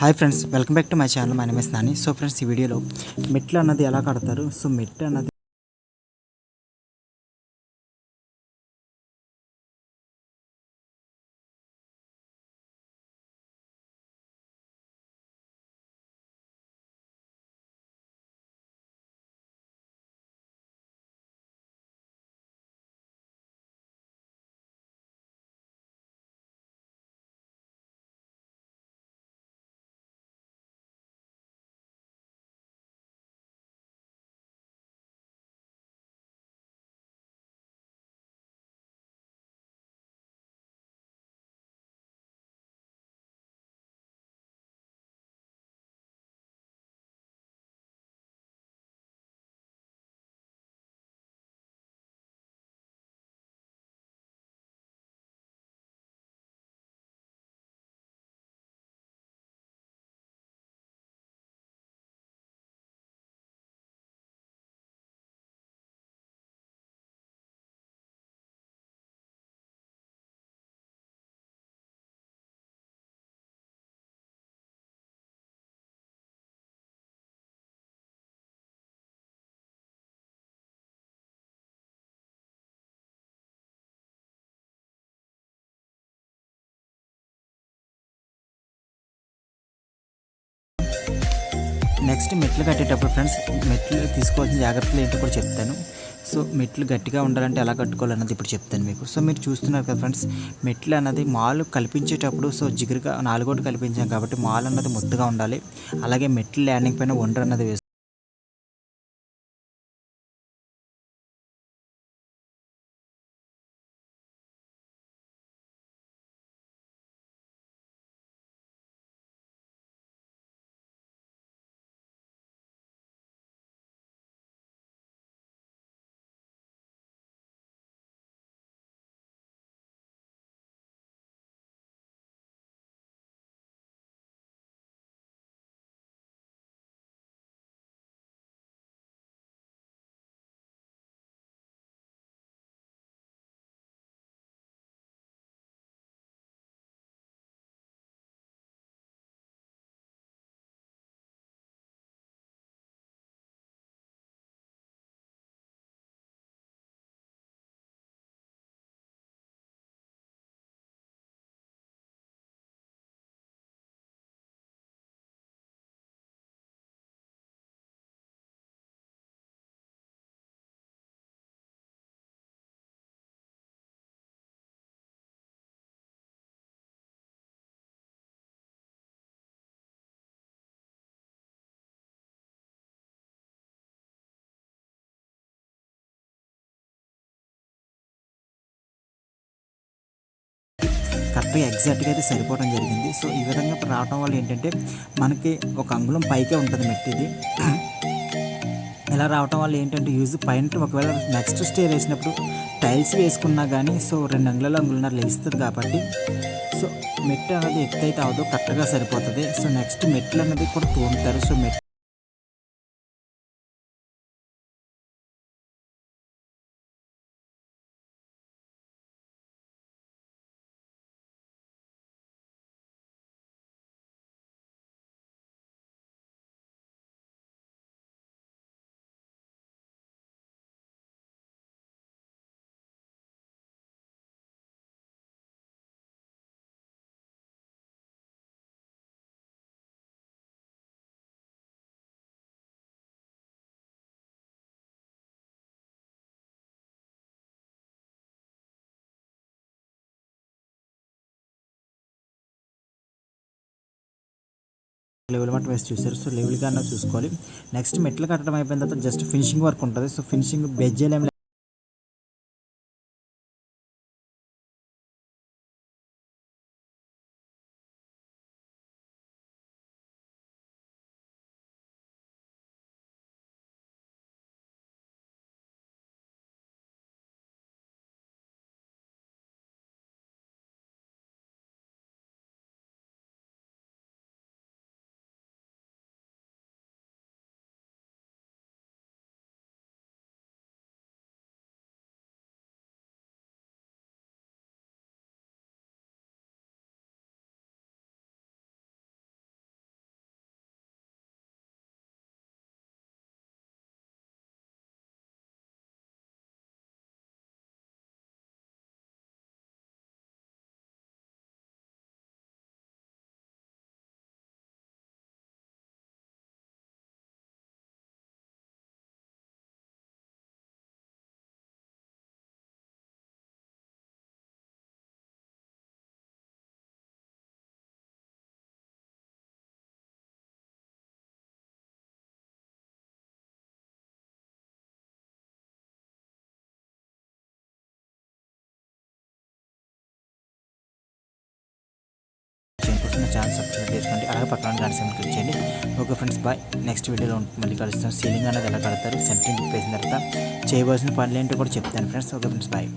Hi friends welcome back to my channel. My name is Nani. So friends ఈ వీడియోలో మెట్లు అన్నది ఎలా కడతారు? సో మెట్లు అన్నది నెక్స్ట్ మెట్లు కట్టేటప్పుడు ఫ్రెండ్స్ మెట్లు తీసుకోవాల్సిన జాగ్రత్తలు ఏంటో కూడా చెప్తాను. సో మెట్లు గట్టిగా ఉండాలంటే ఎలా కట్టుకోవాలన్నది ఇప్పుడు చెప్తాను మీకు. సో మీరు చూస్తున్నారు కదా ఫ్రెండ్స్ మెట్లు అన్నది మాలు కల్పించేటప్పుడు సో జిగురుగా నాలుగోటి కల్పించాం కాబట్టి మాల్ అన్నది ముద్దగా ఉండాలి. అలాగే మెట్లు ల్యాండింగ్ పైన ఒండ్రు అన్నది వేసు ముప్పై ఎగ్జాక్ట్గా అయితే సరిపోవడం జరిగింది. సో ఈ విధంగా రావడం వల్ల ఏంటంటే మనకి ఒక అంగుళం పైకే ఉంటుంది మెట్టిది. ఇలా రావటం వల్ల ఏంటంటే యూజ్ పైన ఒకవేళ నెక్స్ట్ స్టేర్ వేసినప్పుడు టైల్స్ వేసుకున్నా కానీ సో రెండు అంగుళాలు అంగుళన్నర లేస్తుంది కాబట్టి సో మెట్టు అనేది ఎత్తు అయితే అవదో కరెక్ట్గా సరిపోతుంది. సో నెక్స్ట్ మెట్లు అనేది కూడా తోముతారు. సో మెట్ లెవెల్ మట్టి వేస్ట్ చూసారు సో లెవెల్గా అన్న చూసుకోవాలి. నెక్స్ట్ మెట్లు కట్టడం అయిపోయిన తర్వాత జస్ట్ ఫినిషింగ్ వర్క్ ఉంటుంది. సో ఫినిషింగ్ బెజ్జేలేం ఛానల్ సబ్స్క్రైబ్ చేసుకోండి. అలాగే పక్కన గంట సింబల్ క్లిక్ చేయండి. Okay friends bye. నెక్స్ట్ వీడియోలో మళ్ళీ కలుస్తాం. సీలింగ్ అనేది ఎలా కడతారు? సెంట్రింగ్ వేసిన తర్వాత చేయవలసిన పనులు ఏంటో కూడా చెప్తాను ఫ్రెండ్స్. Okay friends bye.